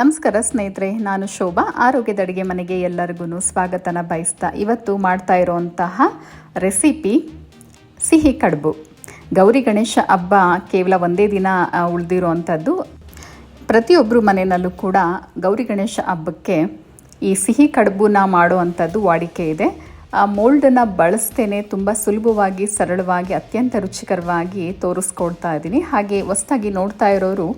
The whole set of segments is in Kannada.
ನಮಸ್ಕಾರ ಸ್ನೇಹಿತರೆ, ನಾನು ಶೋಭಾ. ಆರೋಗ್ಯದ ಅಡುಗೆ ಮನೆಗೆ ಎಲ್ಲರಿಗೂ ಸ್ವಾಗತನ ಬಯಸ್ತಾ ಇವತ್ತು ಮಾಡ್ತಾ ಇರೋವಂತಹ ರೆಸಿಪಿ ಸಿಹಿ ಕಡುಬು. ಗೌರಿ ಗಣೇಶ ಹಬ್ಬ ಕೇವಲ ಒಂದೇ ದಿನ ಉಳಿದಿರೋವಂಥದ್ದು ಪ್ರತಿಯೊಬ್ಬರು ಮನೆಯಲ್ಲೂ ಕೂಡ ಗೌರಿ ಗಣೇಶ ಹಬ್ಬಕ್ಕೆ ಈ ಸಿಹಿ ಕಡುಬುನ ಮಾಡುವಂಥದ್ದು ವಾಡಿಕೆ ಇದೆ. ಆ ಮೋಲ್ಡನ್ನು ಬಳಸ್ತೇನೆ, ತುಂಬ ಸುಲಭವಾಗಿ, ಸರಳವಾಗಿ, ಅತ್ಯಂತ ರುಚಿಕರವಾಗಿ ತೋರಿಸ್ಕೊಡ್ತಾ ಇದ್ದೀನಿ. ಹಾಗೆ ಹೊಸ್ದಾಗಿ ನೋಡ್ತಾ ಇರೋರು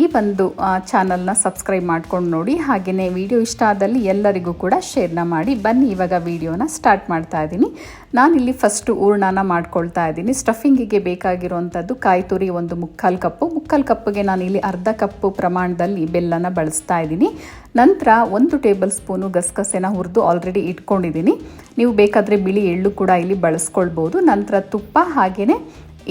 ಈ ಒಂದು ಚಾನಲ್ನ ಸಬ್ಸ್ಕ್ರೈಬ್ ಮಾಡ್ಕೊಂಡು ನೋಡಿ. ಹಾಗೆಯೇ ವಿಡಿಯೋ ಇಷ್ಟ ಆದಲ್ಲಿ ಎಲ್ಲರಿಗೂ ಕೂಡ ಶೇರ್ನ ಮಾಡಿ. ಬನ್ನಿ, ಇವಾಗ ವಿಡಿಯೋನ ಸ್ಟಾರ್ಟ್ ಮಾಡ್ತಾ ಇದ್ದೀನಿ. ನಾನಿಲ್ಲಿ ಫಸ್ಟು ಹೂರ್ಣನ ಮಾಡ್ಕೊಳ್ತಾ ಇದ್ದೀನಿ. ಸ್ಟಫಿಂಗಿಗೆ ಬೇಕಾಗಿರುವಂಥದ್ದು ಕಾಯಿ ತುರಿ ಒಂದು ಮುಕ್ಕಾಲು ಕಪ್ಪು. ಮುಕ್ಕಾಲು ಕಪ್ಪಿಗೆ ನಾನು ಇಲ್ಲಿ ಅರ್ಧ ಕಪ್ಪು ಪ್ರಮಾಣದಲ್ಲಿ ಬೆಲ್ಲನ ಬಳಸ್ತಾ ಇದ್ದೀನಿ. ನಂತರ ಒಂದು ಟೇಬಲ್ ಸ್ಪೂನು ಗಸಗಸೆನ ಹುರಿದು ಆಲ್ರೆಡಿ ಇಟ್ಕೊಂಡಿದ್ದೀನಿ. ನೀವು ಬೇಕಾದರೆ ಬಿಳಿ ಎಳ್ಳು ಕೂಡ ಇಲ್ಲಿ ಬಳಸ್ಕೊಳ್ಬೋದು. ನಂತರ ತುಪ್ಪ ಹಾಗೆಯೇ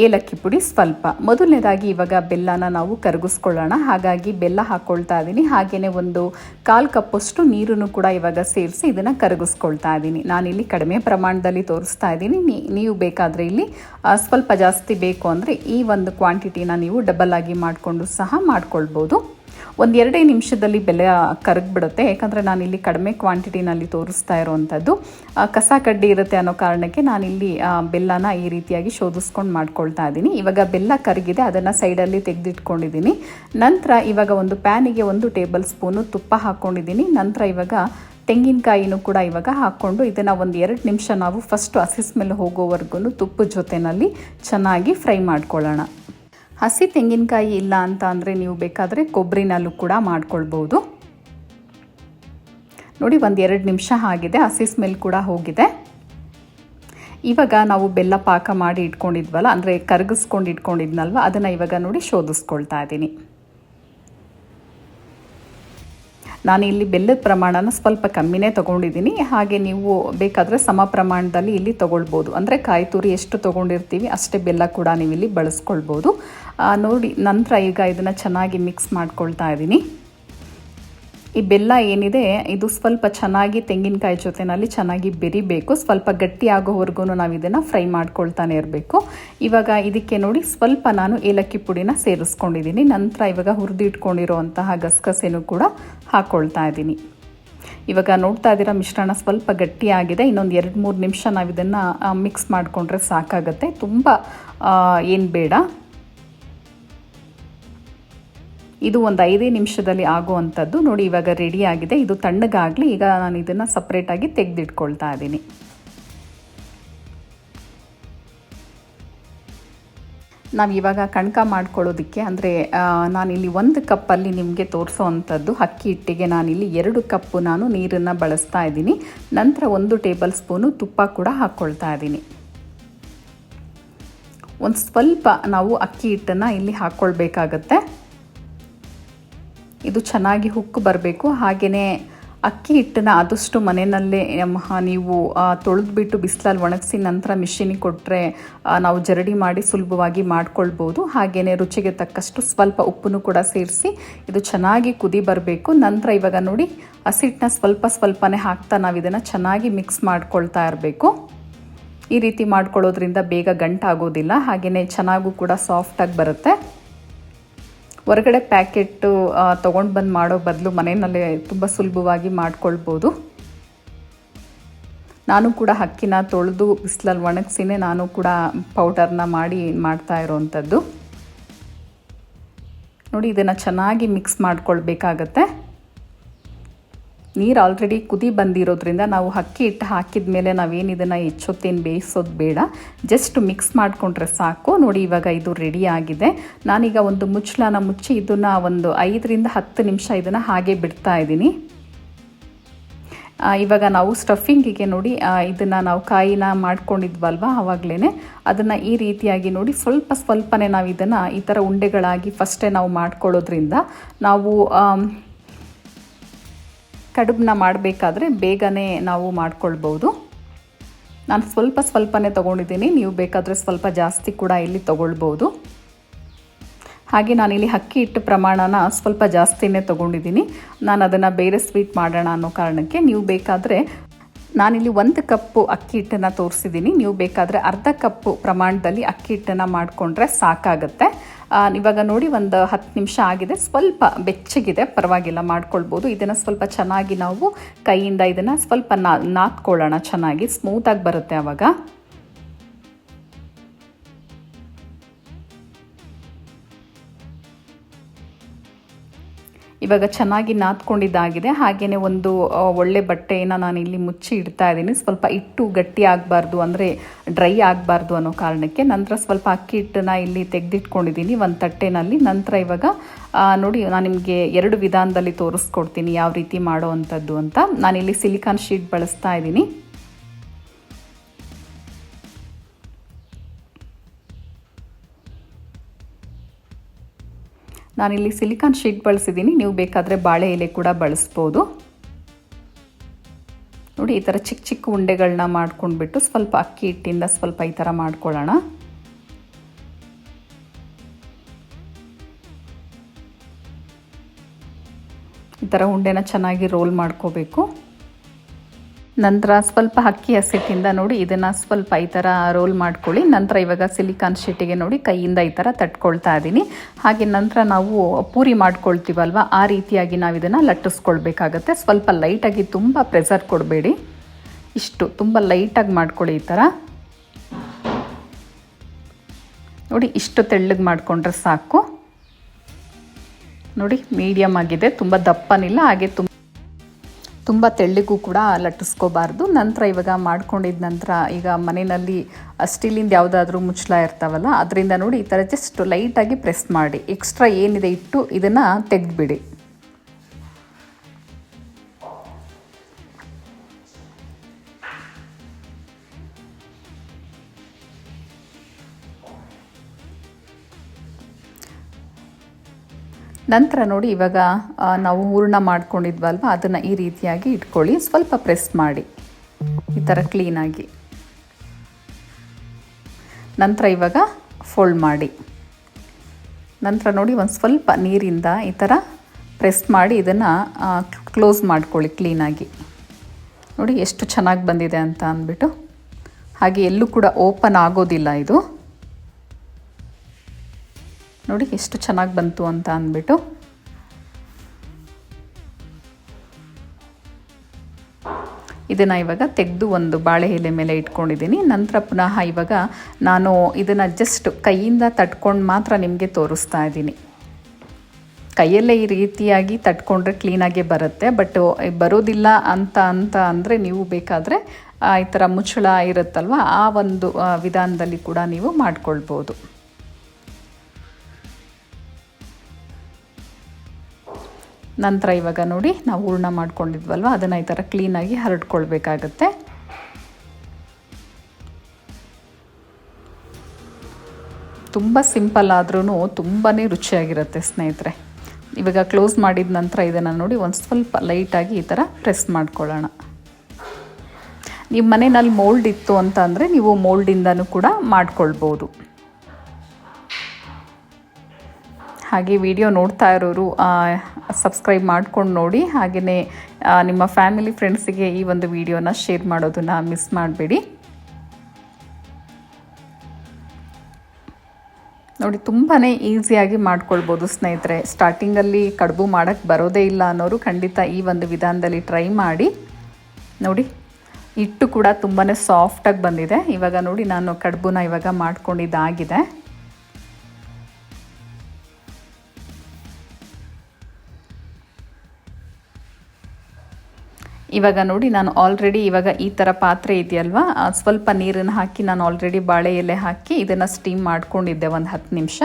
ಏಲಕ್ಕಿ ಪುಡಿ ಸ್ವಲ್ಪ. ಮೊದಲನೇದಾಗಿ ಇವಾಗ ಬೆಲ್ಲನ ನಾವು ಕರಗಿಸ್ಕೊಳ್ಳೋಣ. ಹಾಗಾಗಿ ಬೆಲ್ಲ ಹಾಕ್ಕೊಳ್ತಾ ಇದ್ದೀನಿ. ಹಾಗೆಯೇ ಒಂದು ಕಾಲು ಕಪ್ಪಷ್ಟು ನೀರನ್ನು ಕೂಡ ಇವಾಗ ಸೇರಿಸಿ ಇದನ್ನು ಕರಗಿಸ್ಕೊಳ್ತಾ ಇದ್ದೀನಿ. ನಾನಿಲ್ಲಿ ಕಡಿಮೆ ಪ್ರಮಾಣದಲ್ಲಿ ತೋರಿಸ್ತಾ ಇದ್ದೀನಿ. ನೀವು ಬೇಕಾದರೆ ಇಲ್ಲಿ ಸ್ವಲ್ಪ ಜಾಸ್ತಿ ಬೇಕು ಅಂದರೆ ಈ ಒಂದು ಕ್ವಾಂಟಿಟಿನ ನೀವು ಡಬಲ್ ಆಗಿ ಮಾಡಿಕೊಂಡು ಸಹ ಮಾಡ್ಕೊಳ್ಬೋದು. ಒಂದು ಎರಡೇ ನಿಮಿಷದಲ್ಲಿ ಬೆಲೆ ಕರಗಿಬಿಡುತ್ತೆ. ಯಾಕಂದರೆ ನಾನಿಲ್ಲಿ ಕಡಿಮೆ ಕ್ವಾಂಟಿಟಿನಲ್ಲಿ ತೋರಿಸ್ತಾ ಇರೋವಂಥದ್ದು. ಕಸ ಕಡ್ಡಿ ಇರುತ್ತೆ ಅನ್ನೋ ಕಾರಣಕ್ಕೆ ನಾನಿಲ್ಲಿ ಬೆಲ್ಲನ ಈ ರೀತಿಯಾಗಿ ಶೋಧಿಸ್ಕೊಂಡು ಮಾಡ್ಕೊಳ್ತಾ ಇದ್ದೀನಿ. ಇವಾಗ ಬೆಲ್ಲ ಕರಗಿದೆ, ಅದನ್ನು ಸೈಡಲ್ಲಿ ತೆಗೆದಿಟ್ಕೊಂಡಿದ್ದೀನಿ. ನಂತರ ಇವಾಗ ಒಂದು ಪ್ಯಾನಿಗೆ ಒಂದು ಟೇಬಲ್ ಸ್ಪೂನು ತುಪ್ಪ ಹಾಕ್ಕೊಂಡಿದ್ದೀನಿ ನಂತರ ಇವಾಗ ತೆಂಗಿನಕಾಯಿನೂ ಕೂಡ ಇವಾಗ ಹಾಕ್ಕೊಂಡು ಇದನ್ನು ಒಂದು ಎರಡು ನಿಮಿಷ ನಾವು ಫಸ್ಟು ಹಸಿ ಮೇಲೆ ಹೋಗೋವರೆಗೂ ತುಪ್ಪದ ಜೊತೆಯಲ್ಲಿ ಚೆನ್ನಾಗಿ ಫ್ರೈ ಮಾಡ್ಕೊಳ್ಳೋಣ. ಹಸಿ ತೆಂಗಿನಕಾಯಿ ಇಲ್ಲ ಅಂತ ಅಂದರೆ ನೀವು ಬೇಕಾದರೆ ಕೊಬ್ಬರಿನಲ್ಲೂ ಕೂಡ ಮಾಡ್ಕೊಳ್ಬೋದು. ನೋಡಿ, ಒಂದು ಎರಡು ನಿಮಿಷ ಆಗಿದೆ, ಹಸಿ ಸ್ಮೆಲ್ ಕೂಡ ಹೋಗಿದೆ. ಇವಾಗ ನಾವು ಬೆಲ್ಲ ಪಾಕ ಮಾಡಿ ಇಟ್ಕೊಂಡಿದ್ವಲ್ಲ, ಅಂದರೆ ಕರಗಿಸ್ಕೊಂಡು ಇಟ್ಕೊಂಡಿದ್ನಲ್ವ, ಅದನ್ನು ಇವಾಗ ನೋಡಿ ಶೋಧಿಸ್ಕೊಳ್ತಾ ಇದ್ದೀನಿ. ನಾನು ಇಲ್ಲಿ ಬೆಲ್ಲದ ಪ್ರಮಾಣನ ಸ್ವಲ್ಪ ಕಮ್ಮಿನೇ ತೊಗೊಂಡಿದ್ದೀನಿ. ಹಾಗೆ ನೀವು ಬೇಕಾದರೆ ಸಮ ಪ್ರಮಾಣದಲ್ಲಿ ಇಲ್ಲಿ ತೊಗೊಳ್ಬೋದು. ಅಂದರೆ ಕಾಯಿ ತುರಿ ಎಷ್ಟು ತೊಗೊಂಡಿರ್ತೀವಿ ಅಷ್ಟೇ ಬೆಲ್ಲ ಕೂಡ ನೀವು ಇಲ್ಲಿ ಬಳಸ್ಕೊಳ್ಬೋದು ನೋಡಿ, ನಂತರ ಈಗ ಇದನ್ನು ಚೆನ್ನಾಗಿ ಮಿಕ್ಸ್ ಮಾಡ್ಕೊಳ್ತಾ ಇದ್ದೀನಿ ಈ ಬೆಲ್ಲ ಏನಿದೆ, ಇದು ಸ್ವಲ್ಪ ಚೆನ್ನಾಗಿ ತೆಂಗಿನಕಾಯಿ ಜೊತೆನಲ್ಲಿ ಚೆನ್ನಾಗಿ ಬೆರಿಬೇಕು. ಸ್ವಲ್ಪ ಗಟ್ಟಿ ಆಗೋವರೆಗೂ ನಾವು ಇದನ್ನು ಫ್ರೈ ಮಾಡ್ಕೊಳ್ತಾನೆ ಇರಬೇಕು. ಇವಾಗ ಇದಕ್ಕೆ ನೋಡಿ ಸ್ವಲ್ಪ ನಾನು ಏಲಕ್ಕಿ ಪುಡಿನ ಸೇರಿಸ್ಕೊಂಡಿದ್ದೀನಿ ನಂತರ ಇವಾಗ ಹುರಿದು ಇಟ್ಕೊಂಡಿರೋವಂತಹ ಗಸಗಸೆನೂ ಕೂಡ ಹಾಕ್ಕೊಳ್ತಾ ಇದ್ದೀನಿ ಇವಾಗ ನೋಡ್ತಾ ಇದ್ದೀರಾ, ಮಿಶ್ರಣ ಸ್ವಲ್ಪ ಗಟ್ಟಿಯಾಗಿದೆ. ಇನ್ನೊಂದು ಎರಡು ಮೂರು ನಿಮಿಷ ನಾವು ಇದನ್ನು ಮಿಕ್ಸ್ ಮಾಡಿಕೊಂಡ್ರೆ ಸಾಕಾಗುತ್ತೆ. ತುಂಬ ಏನು ಬೇಡ. ಇದು ಒಂದು ಐದೇ ನಿಮಿಷದಲ್ಲಿ ಆಗುವಂಥದ್ದು. ನೋಡಿ, ಇವಾಗ ಆಗಿದೆ. ಇದು ತಣ್ಣಗಾಗಲಿ, ಈಗ ನಾನು ಇದನ್ನು ಸಪ್ರೇಟಾಗಿ ತೆಗೆದಿಟ್ಕೊಳ್ತಾ ಇದ್ದೀನಿ. ನಾವು ಇವಾಗ ಕಣ್ಕ ಮಾಡ್ಕೊಳ್ಳೋದಕ್ಕೆ, ಅಂದರೆ ನಾನಿಲ್ಲಿ ಒಂದು ಕಪ್ಪಲ್ಲಿ ನಿಮಗೆ ತೋರಿಸೋ ಅಂಥದ್ದು ಅಕ್ಕಿ ಹಿಟ್ಟಿಗೆ ನಾನಿಲ್ಲಿ ಎರಡು ಕಪ್ಪು ನಾನು ನೀರನ್ನು ಬಳಸ್ತಾ ಇದ್ದೀನಿ. ನಂತರ ಒಂದು ಟೇಬಲ್ ಸ್ಪೂನು ತುಪ್ಪ ಕೂಡ ಹಾಕ್ಕೊಳ್ತಾ ಇದ್ದೀನಿ. ಒಂದು ಸ್ವಲ್ಪ ನಾವು ಅಕ್ಕಿ ಹಿಟ್ಟನ್ನು ಇಲ್ಲಿ ಹಾಕ್ಕೊಳ್ಬೇಕಾಗತ್ತೆ ಇದು ಚೆನ್ನಾಗಿ ಹುಕ್ಕು ಬರಬೇಕು. ಹಾಗೆಯೇ ಅಕ್ಕಿ ಹಿಟ್ಟನ್ನ ಆದಷ್ಟು ಮನೆಯಲ್ಲೇ ನೀವು ತೊಳೆದ್ಬಿಟ್ಟು ಬಿಸಿಲಲ್ಲಿ ಒಣಗಿಸಿ ನಂತರ ಮಿಷಿನಿಗೆ ಕೊಟ್ಟರೆ ನಾವು ಜರಡಿ ಮಾಡಿ ಸುಲಭವಾಗಿ ಮಾಡ್ಕೊಳ್ಬೋದು. ಹಾಗೆಯೇ ರುಚಿಗೆ ತಕ್ಕಷ್ಟು ಸ್ವಲ್ಪ ಉಪ್ಪನ್ನು ಕೂಡ ಸೇರಿಸಿ ಇದು ಚೆನ್ನಾಗಿ ಕುದಿ ಬರಬೇಕು. ನಂತರ ಇವಾಗ ನೋಡಿ, ಹಸಿಟ್ಟನ್ನ ಸ್ವಲ್ಪ ಸ್ವಲ್ಪನೇ ಹಾಕ್ತಾ ನಾವು ಇದನ್ನು ಚೆನ್ನಾಗಿ ಮಿಕ್ಸ್ ಮಾಡ್ಕೊಳ್ತಾ ಇರಬೇಕು. ಈ ರೀತಿ ಮಾಡ್ಕೊಳ್ಳೋದ್ರಿಂದ ಬೇಗ ಗಂಟಾಗೋದಿಲ್ಲ. ಹಾಗೆಯೇ ಚೆನ್ನಾಗೂ ಕೂಡ ಸಾಫ್ಟಾಗಿ ಬರುತ್ತೆ. ಹೊರಗಡೆ ಪ್ಯಾಕೆಟ್ಟು ತೊಗೊಂಡು ಬಂದು ಮಾಡೋ ಬದಲು ಮನೆಯಲ್ಲೇ ತುಂಬ ಸುಲಭವಾಗಿ ಮಾಡ್ಕೊಳ್ಬೋದು. ನಾನು ಕೂಡ ಅಕ್ಕಿನ ತೊಳೆದು ಬಿಸಿಲಲ್ಲಿ ಒಣಗಿಸಿನೇ ನಾನು ಕೂಡ ಪೌಡರ್ನ ಮಾಡಿ ಮಾಡ್ತಾ ಇರೋವಂಥದ್ದು ನೋಡಿ, ಇದನ್ನು ಚೆನ್ನಾಗಿ ಮಿಕ್ಸ್ ಮಾಡ್ಕೊಳ್ಬೇಕಾಗತ್ತೆ. ನೀರು ಆಲ್ರೆಡಿ ಕುದಿ ಬಂದಿರೋದ್ರಿಂದ ನಾವು ಅಕ್ಕಿ ಹಿಟ್ಟು ಹಾಕಿದ ಮೇಲೆ ನಾವೇನು ಇದನ್ನು ಹೆಚ್ಚೊತ್ತೇನು ಬೇಯಿಸೋದು ಬೇಡ. ಜಸ್ಟ್ ಮಿಕ್ಸ್ ಮಾಡಿಕೊಂಡ್ರೆ ಸಾಕು. ನೋಡಿ ಇವಾಗ ಇದು ರೆಡಿ ಆಗಿದೆ. ನಾನೀಗ ಒಂದು ಮುಚ್ಚಳನ ಮುಚ್ಚಿ ಇದನ್ನು ಒಂದು ಐದರಿಂದ ಹತ್ತು ನಿಮಿಷ ಇದನ್ನು ಹಾಗೆ ಬಿಡ್ತಾ ಇದ್ದೀನಿ. ಇವಾಗ ನಾವು ಸ್ಟಫಿಂಗಿಗೆ ನೋಡಿ ಇದನ್ನು ನಾವು ಕಾಯಿನ ಮಾಡ್ಕೊಂಡಿದ್ವಲ್ವ ಆವಾಗಲೇ ಅದನ್ನು ಈ ರೀತಿಯಾಗಿ ನೋಡಿ ಸ್ವಲ್ಪ ಸ್ವಲ್ಪನೇ ನಾವು ಇದನ್ನು ಈ ಥರ ಉಂಡೆಗಳಾಗಿ ಫಸ್ಟೇ ನಾವು ಮಾಡ್ಕೊಳ್ಳೋದ್ರಿಂದ ನಾವು ಕಡುಬನ್ನ ಮಾಡಬೇಕಾದ್ರೆ ಬೇಗನೆ ನಾವು ಮಾಡ್ಕೊಳ್ಬೋದು ನಾನು ಸ್ವಲ್ಪ ಸ್ವಲ್ಪನೇ ತೊಗೊಂಡಿದ್ದೀನಿ. ನೀವು ಬೇಕಾದರೆ ಸ್ವಲ್ಪ ಜಾಸ್ತಿ ಕೂಡ ಇಲ್ಲಿ ತೊಗೊಳ್ಬೋದು ಹಾಗೆ ನಾನಿಲ್ಲಿ ಅಕ್ಕಿ ಹಿಟ್ಟು ಪ್ರಮಾಣನ ಸ್ವಲ್ಪ ಜಾಸ್ತಿನೇ ತೊಗೊಂಡಿದ್ದೀನಿ. ನಾನು ಅದನ್ನು ಬೇರೆ ಸ್ವೀಟ್ ಮಾಡೋಣ ಅನ್ನೋ ಕಾರಣಕ್ಕೆ ನೀವು ಬೇಕಾದರೆ ನಾನಿಲ್ಲಿ ಒಂದು ಕಪ್ಪು ಅಕ್ಕಿ ಹಿಟ್ಟನ್ನು ತೋರಿಸಿದ್ದೀನಿ. ನೀವು ಬೇಕಾದರೆ ಅರ್ಧ ಕಪ್ಪು ಪ್ರಮಾಣದಲ್ಲಿ ಅಕ್ಕಿ ಹಿಟ್ಟನ್ನು ಮಾಡಿಕೊಂಡ್ರೆ ಸಾಕಾಗುತ್ತೆ. ಇವಾಗ ನೋಡಿ ಒಂದು ಹತ್ತು ನಿಮಿಷ ಆಗಿದೆ. ಸ್ವಲ್ಪ ಬೆಚ್ಚಗಿದೆ. ಪರವಾಗಿಲ್ಲ, ಮಾಡ್ಕೊಳ್ಬೋದು. ಇದನ್ನು ಸ್ವಲ್ಪ ಚೆನ್ನಾಗಿ ನಾವು ಕೈಯಿಂದ ಇದನ್ನು ಸ್ವಲ್ಪ ನಾ ನಾದ್ಕೊಳ್ಳೋಣ ಚೆನ್ನಾಗಿ. ಸ್ಮೂತಾಗಿ ಬರುತ್ತೆ ಆವಾಗ ಇವಾಗ ಚೆನ್ನಾಗಿ ನಾದ್ಕೊಂಡಿದ್ದಾಗಿದೆ. ಹಾಗೆಯೇ ಒಂದು ಒಳ್ಳೆ ಬಟ್ಟೆಯನ್ನು ನಾನು ಇಲ್ಲಿ ಮುಚ್ಚಿ ಇಡ್ತಾ ಇದ್ದೀನಿ. ಸ್ವಲ್ಪ ಇಟ್ಟು ಗಟ್ಟಿ ಆಗಬಾರ್ದು ಅಂದರೆ ಡ್ರೈ ಆಗಬಾರ್ದು ಅನ್ನೋ ಕಾರಣಕ್ಕೆ ನಂತರ ಸ್ವಲ್ಪ ಅಕ್ಕಿ ಹಿಟ್ಟನ್ನ ಇಲ್ಲಿ ತೆಗೆದಿಟ್ಕೊಂಡಿದ್ದೀನಿ. ಒಂದು ತಟ್ಟೆನಲ್ಲಿ ನಂತರ ಇವಾಗ ನೋಡಿ, ನಾನು ನಿಮಗೆ ಎರಡು ವಿಧಾನದಲ್ಲಿ ತೋರಿಸ್ಕೊಡ್ತೀನಿ ಯಾವ ರೀತಿ ಮಾಡೋ ಅಂಥದ್ದು ಅಂತ. ನಾನಿಲ್ಲಿ ಸಿಲಿಕಾನ್ ಶೀಟ್ ಬಳಸ್ತಾ ಇದ್ದೀನಿ. ನಾನಿಲ್ಲಿ ಸಿಲಿಕಾನ್ ಶೀಟ್ ಬಳಸಿದ್ದೀನಿ. ನೀವು ಬೇಕಾದರೆ ಬಾಳೆ ಎಲೆ ಕೂಡ ಬಳಸ್ಬೋದು. ನೋಡಿ, ಈ ಥರ ಚಿಕ್ಕ ಚಿಕ್ಕ ಉಂಡೆಗಳನ್ನ ಮಾಡ್ಕೊಂಡ್ಬಿಟ್ಟು ಸ್ವಲ್ಪ ಅಕ್ಕಿ ಹಿಟ್ಟಿಂದ ಸ್ವಲ್ಪ ಈ ಥರ ಮಾಡ್ಕೊಳ್ಳೋಣ. ಈ ಥರ ಉಂಡೆನ ಚೆನ್ನಾಗಿ ರೋಲ್ ಮಾಡ್ಕೋಬೇಕು. ನಂತರ ಸ್ವಲ್ಪ ಅಕ್ಕಿ ಹಸಿಟ್ಟಿಂದ ನೋಡಿ ಇದನ್ನು ಸ್ವಲ್ಪ ಈ ಥರ ರೋಲ್ ಮಾಡ್ಕೊಳ್ಳಿ. ನಂತರ ಇವಾಗ ಸಿಲಿಕಾನ್ ಶೀಟಿಗೆ ನೋಡಿ ಕೈಯಿಂದ ಈ ಥರ ತಟ್ಕೊಳ್ತಾ ಇದ್ದೀನಿ ಹಾಗೆ ನಂತರ ನಾವು ಪೂರಿ ಮಾಡ್ಕೊಳ್ತೀವಲ್ವ, ಆ ರೀತಿಯಾಗಿ ನಾವು ಇದನ್ನು ಲಟ್ಟಿಸ್ಕೊಳ್ಬೇಕಾಗತ್ತೆ. ಸ್ವಲ್ಪ ಲೈಟಾಗಿ ತುಂಬ ಪ್ರೆಸರ್ ಕೊಡಬೇಡಿ. ಇಷ್ಟು, ತುಂಬ ಲೈಟಾಗಿ ಮಾಡ್ಕೊಳ್ಳಿ ಈ ಥರ ನೋಡಿ ಇಷ್ಟು ತೆಳ್ಳಗೆ ಮಾಡಿಕೊಂಡ್ರೆ ಸಾಕು. ನೋಡಿ ಮೀಡಿಯಮ್ ಆಗಿದೆ, ತುಂಬ ದಪ್ಪನಿಲ್ಲ, ಹಾಗೆ ತುಂಬ ತುಂಬ ತೆಳ್ಳಿಗೂ ಕೂಡ ಲಟ್ಟಿಸ್ಕೋಬಾರ್ದು. ನಂತರ ಇವಾಗ ಮಾಡ್ಕೊಂಡಿದ್ದ ನಂತರ ಈಗ ಮನೆಯಲ್ಲಿ ಸ್ಟೀಲಿಂದ ಯಾವುದಾದ್ರೂ ಮುಚ್ಚಳ ಇರ್ತಾವಲ್ಲ, ಅದರಿಂದ ನೋಡಿ ಈ ಥರ ಜಸ್ಟ್ ಲೈಟಾಗಿ ಪ್ರೆಸ್ ಮಾಡಿ. ಎಕ್ಸ್ಟ್ರಾ ಏನಿದೆ ಇಟ್ಟು ಇದನ್ನು ತೆಗೆದುಬಿಡಿ. ನಂತರ ನೋಡಿ ಇವಾಗ ನಾವು ಹೂರ್ಣ ಮಾಡ್ಕೊಂಡಿದ್ವಲ್ವ, ಅದನ್ನು ಈ ರೀತಿಯಾಗಿ ಇಟ್ಕೊಳ್ಳಿ. ಸ್ವಲ್ಪ ಪ್ರೆಸ್ ಮಾಡಿ. ಈ ಥರ ಕ್ಲೀನಾಗಿ ನಂತರ ಇವಾಗ ಫೋಲ್ಡ್ ಮಾಡಿ. ನಂತರ ನೋಡಿ ಒಂದು ಸ್ವಲ್ಪ ನೀರಿಂದ ಈ ಥರ ಪ್ರೆಸ್ ಮಾಡಿ ಇದನ್ನು ಕ್ಲೋಸ್ ಮಾಡ್ಕೊಳ್ಳಿ ಕ್ಲೀನಾಗಿ ನೋಡಿ ಎಷ್ಟು ಚೆನ್ನಾಗಿ ಬಂದಿದೆ ಅಂತ ಅಂದ್ಬಿಟ್ಟು. ಹಾಗೆ ಎಲ್ಲೂ ಕೂಡ ಓಪನ್ ಆಗೋದಿಲ್ಲ ಇದು. ನೋಡಿ ಎಷ್ಟು ಚೆನ್ನಾಗಿ ಬಂತು ಅಂತ ಅಂದ್ಬಿಟ್ಟು. ಇದನ್ನು ಇವಾಗ ತೆಗೆದು ಒಂದು ಬಾಳೆ ಎಲೆ ಮೇಲೆ ಇಟ್ಕೊಂಡಿದ್ದೀನಿ. ನಂತರ ಪುನಃ ಇವಾಗ ನಾನು ಇದನ್ನು ಜಸ್ಟ್ ಕೈಯಿಂದ ತಟ್ಕೊಂಡು ಮಾತ್ರ ನಿಮಗೆ ತೋರಿಸ್ತಾ ಇದ್ದೀನಿ. ಕೈಯಲ್ಲೇ ಈ ರೀತಿಯಾಗಿ ತಟ್ಕೊಂಡ್ರೆ ಕ್ಲೀನಾಗೆ ಬರುತ್ತೆ ಬಟ್ ಬರೋದಿಲ್ಲ ಅಂತ ಅಂತ ಅಂದರೆ ನೀವು ಬೇಕಾದರೆ ಈ ಥರ ಮುಚ್ಚಳ ಇರುತ್ತಲ್ವ, ಆ ಒಂದು ವಿಧಾನದಲ್ಲಿ ಕೂಡ ನೀವು ಮಾಡ್ಕೊಳ್ಬೋದು. ನಂತರ ಇವಾಗ ನೋಡಿ ನಾವು ಹೂರ್ಣ ಮಾಡ್ಕೊಂಡಿದ್ವಲ್ವ? ಅದನ್ನು ಈ ಥರ ಕ್ಲೀನಾಗಿ ಹರಡ್ಕೊಳ್ಬೇಕಾಗತ್ತೆ. ತುಂಬ ಸಿಂಪಲ್ ಆದ್ರೂ ತುಂಬಾ ರುಚಿಯಾಗಿರುತ್ತೆ ಸ್ನೇಹಿತರೆ. ಇವಾಗ ಕ್ಲೋಸ್ ಮಾಡಿದ ನಂತರ ಇದನ್ನು ನೋಡಿ ಒಂದು ಸ್ವಲ್ಪ ಲೈಟಾಗಿ ಈ ಥರ ಪ್ರೆಸ್ ಮಾಡ್ಕೊಳ್ಳೋಣ. ನಿಮ್ಮ ಮನೆಯಲ್ಲಿ ಮೋಲ್ಡ್ ಇತ್ತು ಅಂತ ಅಂದರೆ ನೀವು ಮೋಲ್ಡಿಂದನೂ ಕೂಡ ಮಾಡ್ಕೊಳ್ಬೋದು. ಹಾಗೆ ವಿಡಿಯೋ ನೋಡ್ತಾ ಇರೋರು ಸಬ್ಸ್ಕ್ರೈಬ್ ಮಾಡ್ಕೊಂಡು ನೋಡಿ. ಹಾಗೆಯೇ ನಿಮ್ಮ ಫ್ಯಾಮಿಲಿ ಫ್ರೆಂಡ್ಸಿಗೆ ಈ ಒಂದು ವಿಡಿಯೋನ ಶೇರ್ ಮಾಡೋದನ್ನು ಮಿಸ್ ಮಾಡಬೇಡಿ. ನೋಡಿ ತುಂಬಾ ಈಸಿಯಾಗಿ ಮಾಡ್ಕೊಳ್ಬೋದು ಸ್ನೇಹಿತರೆ. ಸ್ಟಾರ್ಟಿಂಗಲ್ಲಿ ಕಡುಬು ಮಾಡೋಕ್ಕೆ ಬರೋದೇ ಇಲ್ಲ ಅನ್ನೋರು ಖಂಡಿತ ಈ ಒಂದು ವಿಧಾನದಲ್ಲಿ ಟ್ರೈ ಮಾಡಿ. ನೋಡಿ, ಹಿಟ್ಟು ಕೂಡ ತುಂಬಾ ಸಾಫ್ಟಾಗಿ ಬಂದಿದೆ. ಇವಾಗ ನೋಡಿ, ನಾನು ಕಡುಬುನ ಇವಾಗ ಮಾಡ್ಕೊಂಡಿದ್ದಾಗಿದೆ. ಇವಾಗ ನೋಡಿ, ನಾನು ಆಲ್ರೆಡಿ ಇವಾಗ ಈ ಥರ ಪಾತ್ರೆ ಇದೆಯಲ್ವಾ? ಸ್ವಲ್ಪ ನೀರನ್ನು ಹಾಕಿ ನಾನು ಆಲ್ರೆಡಿ ಬಾಳೆ ಎಲೆ ಹಾಕಿ ಇದನ್ನು ಸ್ಟೀಮ್ ಮಾಡ್ಕೊಂಡಿದ್ದೆ ಒಂದು ಹತ್ತು ನಿಮಿಷ.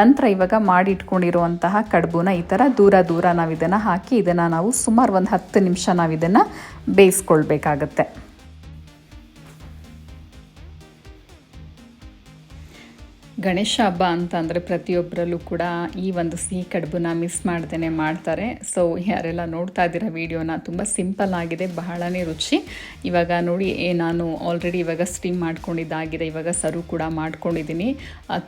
ನಂತರ ಇವಾಗ ಮಾಡಿ ಇಟ್ಕೊಂಡಿರುವಂತಹ ಕಡುಬುನ ಈ ಥರ ದೂರ ದೂರ ನಾವು ಇದನ್ನು ಹಾಕಿ ಇದನ್ನು ನಾವು ಸುಮಾರು ಒಂದು ಹತ್ತು ನಿಮಿಷ ನಾವು ಇದನ್ನು ಬೇಯಿಸ್ಕೊಳ್ಬೇಕಾಗತ್ತೆ. ಗಣೇಶ ಹಬ್ಬ ಅಂತ ಅಂದರೆ ಪ್ರತಿಯೊಬ್ಬರಲ್ಲೂ ಕೂಡ ಈ ಒಂದು ಸಿಹಿ ಕಡುಬನ್ನ ಮಿಸ್ ಮಾಡ್ದೇ ಮಾಡ್ತಾರೆ. ಸೊ ಯಾರೆಲ್ಲ ನೋಡ್ತಾ ಇದ್ದೀರಾ ವೀಡಿಯೋನ, ತುಂಬ ಸಿಂಪಲ್ ಆಗಿದೆ, ಬಹಳನೇ ರುಚಿ. ಇವಾಗ ನೋಡಿ ನಾನು ಆಲ್ರೆಡಿ ಇವಾಗ ಸ್ಟೀಮ್ ಮಾಡ್ಕೊಂಡಿದ್ದಾಗಿದೆ, ಇವಾಗ ಸರ್ವ್ ಕೂಡ ಮಾಡ್ಕೊಂಡಿದ್ದೀನಿ.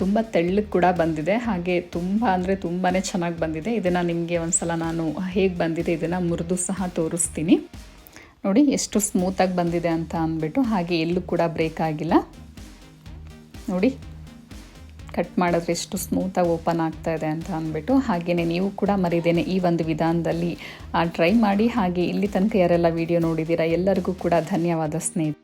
ತುಂಬ ತೆಳ್ಳಗೆ ಕೂಡ ಬಂದಿದೆ. ಹಾಗೆ ತುಂಬ ಅಂದರೆ ತುಂಬಾ ಚೆನ್ನಾಗಿ ಬಂದಿದೆ. ಇದನ್ನು ನಿಮಗೆ ಒಂದ್ಸಲ ನಾನು ಹೇಗೆ ಬಂದಿದೆ, ಇದನ್ನು ಮುರಿದು ಸಹ ತೋರಿಸ್ತೀನಿ. ನೋಡಿ, ಎಷ್ಟು ಸ್ಮೂತಾಗಿ ಬಂದಿದೆ ಅಂತ ಅಂದ್ಬಿಟ್ಟು ಹಾಗೆ ಎಲ್ಲೂ ಕೂಡ ಬ್ರೇಕ್ ಆಗಿಲ್ಲ. ನೋಡಿ. ಕಟ್ ಮಾಡಿದ್ರೆ ಎಷ್ಟು ಸ್ಮೂತಾಗಿ ಓಪನ್ ಆಗ್ತಾ ಇದೆ ಅಂತ ಅಂದ್ಬಿಟ್ಟು ಹಾಗೆಯೇ ನೀವು ಕೂಡ ಮರಿದೇನೆ ಈ ಒಂದು ವಿಧಾನದಲ್ಲಿ ಟ್ರೈ ಮಾಡಿ. ಹಾಗೆ ಇಲ್ಲಿ ತನಕ ಯಾರೆಲ್ಲ ವಿಡಿಯೋ ನೋಡಿದ್ದೀರಾ, ಎಲ್ಲರಿಗೂ ಕೂಡ ಧನ್ಯವಾದ ಸ್ನೇಹಿತರೆ.